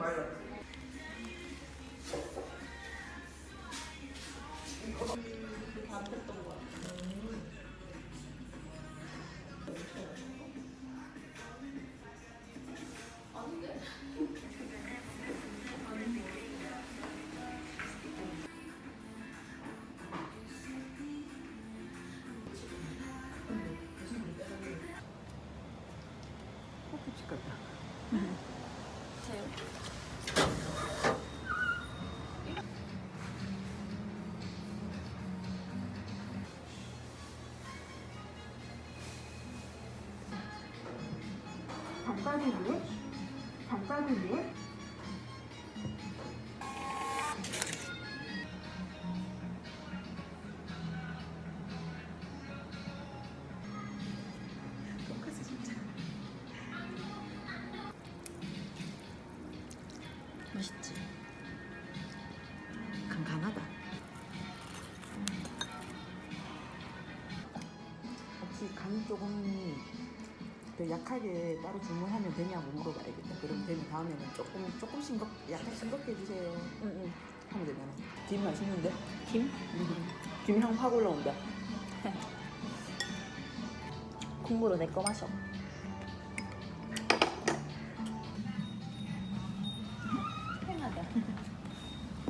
murder. 돈까스 진짜 맛있지? 간간하다. 혹시 간 조금 더 약하게 따로 주문하면 되냐고 물어봐야겠다 그럼 되면 다음에는 조금 조금 싱겁 약간 싱겁게 해주세요 응응 하면 되잖아 김 맛있는데? 김? 김향 확 올라온다 국물로 내거 마셔. 행하다.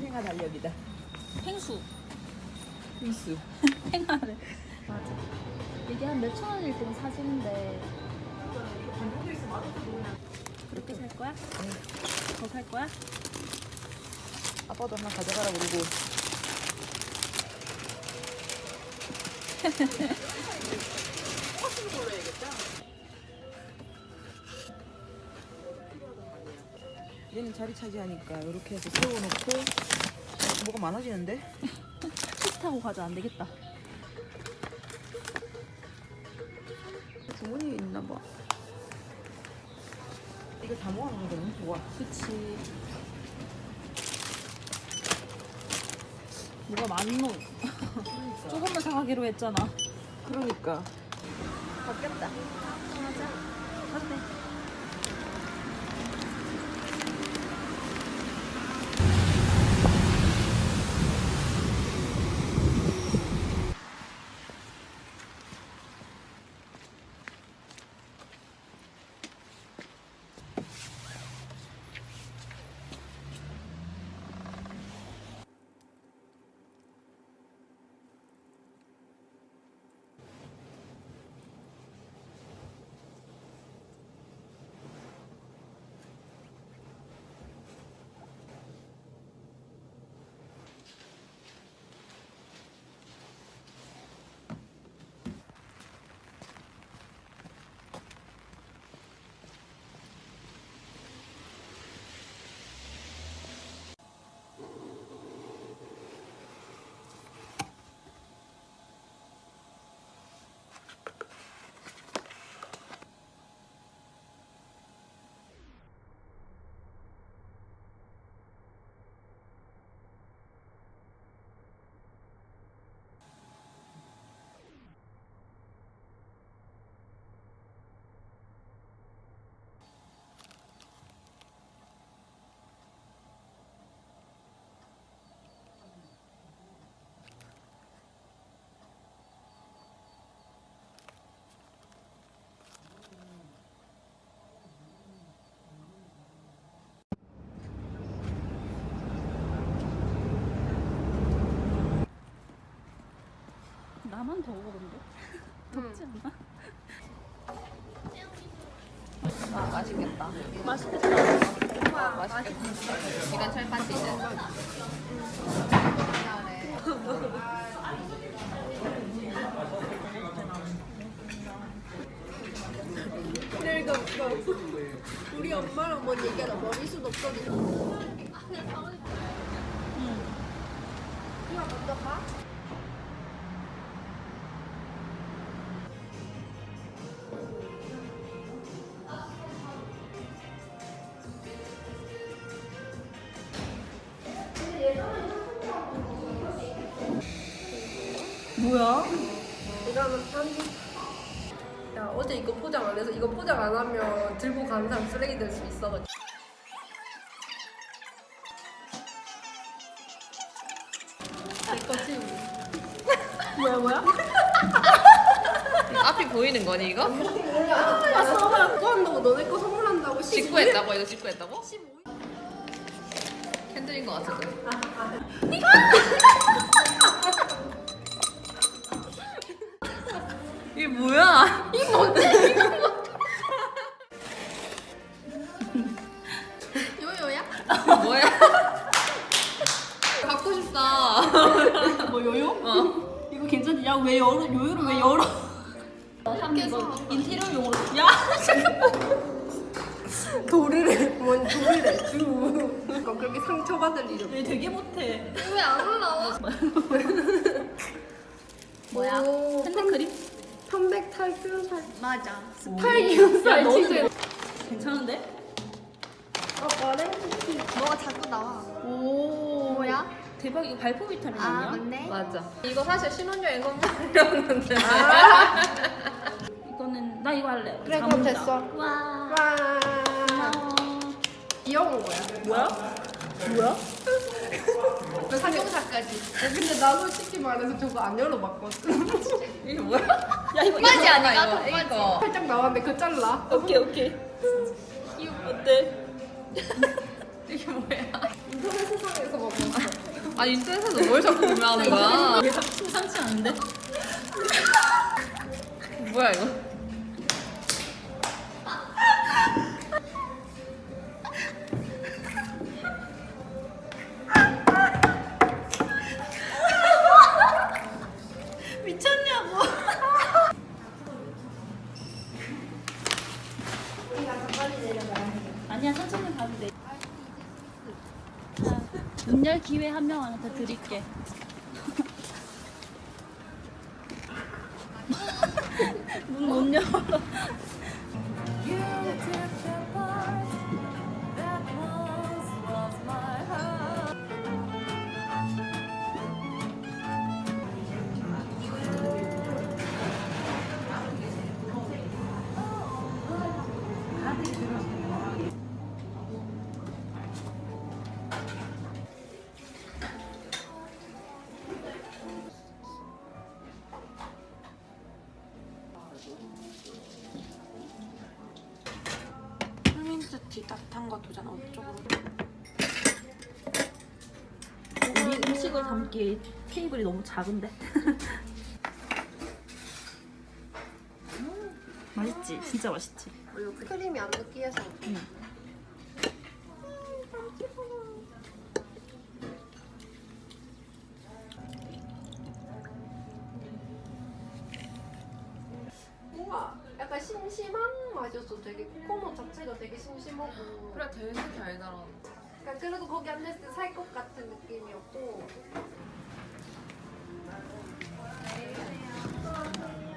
행하 달력이다 행수. 필수 행하래. 맞아. 이게 한 몇천 원일 때는 사주는데. 그렇게 살 거야? 더 살 거야? 아빠도 하나 가져가라 그러고 얘는 자리 차지하니까 이렇게 해서 세워놓고 어, 뭐가 많아지는데? 차 타고 가자 안 되겠다. 주머니에 있나 봐 이거 다 모아놓는 거 너무 좋아 그치. 뭐가 많노? 조금만 사가기로 했잖아. 그러니까 바뀌었다. 가자. 가도 나만 더우던데? 덥지 않아? 아 맛있겠다 맛있겠다. 맛있겠다 이건 철판티즈 근데 이거 이거 우리 엄마랑 뭔 얘기하다 머리숱 없어지고 이거 먼저 가? 뭐야? 이거는 편지 야 어제 이거 포장 안 해서 이거 포장 안 하면 들고 가는 사람 쓰레기 될 수 있어가지고 내 거지 뭐야 뭐야? 앞이 보이는 거니 이거? 아 서울아 그거 한다고 너네 거 선물한다고 직구했다고 이거 직구했다고? 15일 캔들인 것 같은데. 이게 이거 괜찮지? 야 왜 열어? 요요를 왜 열어? 인테리어용으로 야 돌이래. 뭔 돌이래. 주. 그러니까 그렇게 상처받을 일이 없어. 얘 되게 못해. 왜안 올라와? 뭐야? 오, 핸드크림? 편백 탈균살. 맞아. 탈균살 너는 치즈. 괜찮은데? 어, 오렌지. 뭐가 자꾸 나와. 오. 뭐야? 대박 이거 발포 비타민 아, 아니야? 맞네. 맞아. 이거 사실 신혼여행 선물이었는데. 이거는 나 이거 할래. 그래, 그럼 자몽자. 됐어. 와. 와. 귀여운 거야. 뭐야? 뭐야? 그 상용사까지. 근데 나도 솔직히 말해서 저거 안 열어봤거든. 이게 뭐야? 야 이거 맞지 이거 아니야? 이거. 이거. 살짝 나왔는데 그거 잘라. 오케이 오케이. 이거 어때? 이게 뭐야? 인터넷 세상에서 먹었어. 아 인터넷에서 뭘 자꾸 구매하는 거야? 얘 심상치 않은데? 뭐야 이거? 기회 한 명한테 드릴게. 문못 열어. 풀민트티 따뜻한 거 도전 어쩌고. 우리 음식을 담기 테이블이 너무 작은데. 음, 맛있지? 진짜 맛있지? 크림이 안 느끼해서. 뭔 심하고 그래 되게 잘 달달한. 그러니까 그리고 거기 앉았을 때 살 것 같은 느낌이었고 안녕하세요.